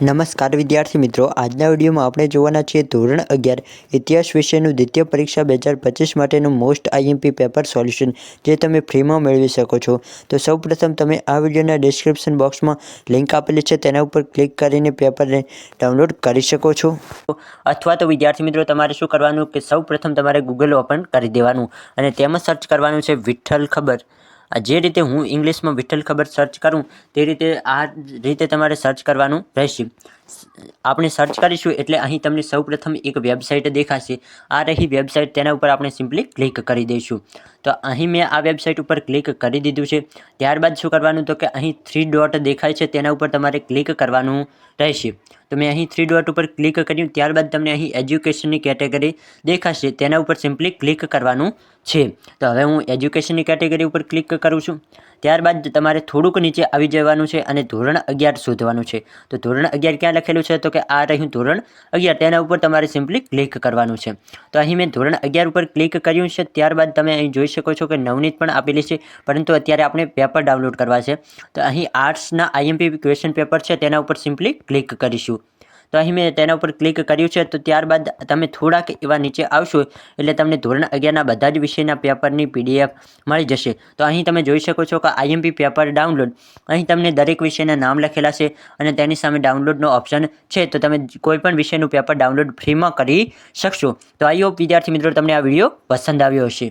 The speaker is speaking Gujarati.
નમસ્કાર વિદ્યાર્થી મિત્રો. આજના વિડીયોમાં આપણે જોવાના છીએ ધોરણ અગિયાર, ઇતિહાસ વિષયનું દ્વિતીય પરીક્ષા બે હજાર પચીસ માટેનું મોસ્ટ આઈએમપી પેપર સોલ્યુશન, જે તમે ફ્રીમાં મેળવી શકો છો. તો સૌપ્રથમ તમે આ વિડીયોના ડિસ્ક્રિપ્શન બોક્સમાં લિંક આપેલી છે, તેના ઉપર ક્લિક કરીને પેપરને ડાઉનલોડ કરી શકો છો. અથવા તો વિદ્યાર્થી મિત્રો, તમારે શું કરવાનું કે સૌપ્રથમ તમારે ગૂગલ ઓપન કરી દેવાનું અને તેમાં સર્ચ કરવાનું છે વિઠ્ઠલ ખબર. જે રીતે હું ઇંગ્લિશમાં વિઠ્ઠલ ખબર સર્ચ કરું, તે રીતે આ રીતે તમારે સર્ચ કરવાનું રહેશે. આપણે સર્ચ કરીશું એટલે અહીં તમને સૌપ્રથમ એક વેબસાઇટ દેખાશે. આ રહી વેબસાઇટ તેના ઉપર આપણે સિમ્પલી ક્લિક કરી દઈશું. તો અહીં મેં આ વેબસાઇટ ઉપર ક્લિક કરી દીધું છે. ત્યારબાદ શું કરવાનું? તો કે અહીં થ્રી ડોટ દેખાય છે, તેના ઉપર તમારે ક્લિક કરવાનું રહેશે. તો મેં અહીં થ્રી ડોટ ઉપર ક્લિક કર્યું. ત્યારબાદ તમને અહીં એજ્યુકેશનની કેટેગરી દેખાશે, તેના ઉપર સિમ્પલી ક્લિક કરવાનું છે. તો હવે હું એજ્યુકેશનની કેટેગરી ઉપર ક્લિક કરું છું. ત્યારબાદ તમારે થોડુંક નીચે આવી જવાનું છે અને ધોરણ અગિયાર શોધવાનું છે, તો ધોરણ અગિયાર ક્યાં લખેલું છે? તો કે આ રહ્યું ધોરણ અગિયાર, તેના ઉપર તમારે સિમ્પલી ક્લિક કરવાનું છે. તો અહીં મેં ધોરણ અગિયાર ઉપર ક્લિક કર્યું છે, ત્યારબાદ તમે અહીં જોઈ શકો છો કે નવનીત પણ આપેલી છે, પરંતુ અત્યારે આપણે પેપર ડાઉનલોડ કરવા છે. તો અહીં આર્ટ્સના આઈએમપી ક્વેશ્ચન પેપર છે, તેના ઉપર સિમ્પલી ક્લિક કરીશું. તો અહીં મેં તેના ઉપર ક્લિક કર્યું છે, તો ત્યારબાદ તમે થોડાક એવા નીચે આવશો, એટલે તમને ધોરણ અગિયારના બધા જ વિષયના પેપરની પીડીએફ મળી જશે. તો અહીં તમે જોઈ શકો છો કે આઈએમપી પેપર ડાઉનલોડ. અહીં તમને દરેક વિષયના નામ લખેલા છે અને તેની સામે ડાઉનલોડનો ઓપ્શન છે. તો તમે કોઈપણ વિષયનું પેપર ડાઉનલોડ ફ્રીમાં કરી શકશો. તો આઈ હોપ વિદ્યાર્થી મિત્રો તમને આ વીડિયો પસંદ આવ્યો હશે.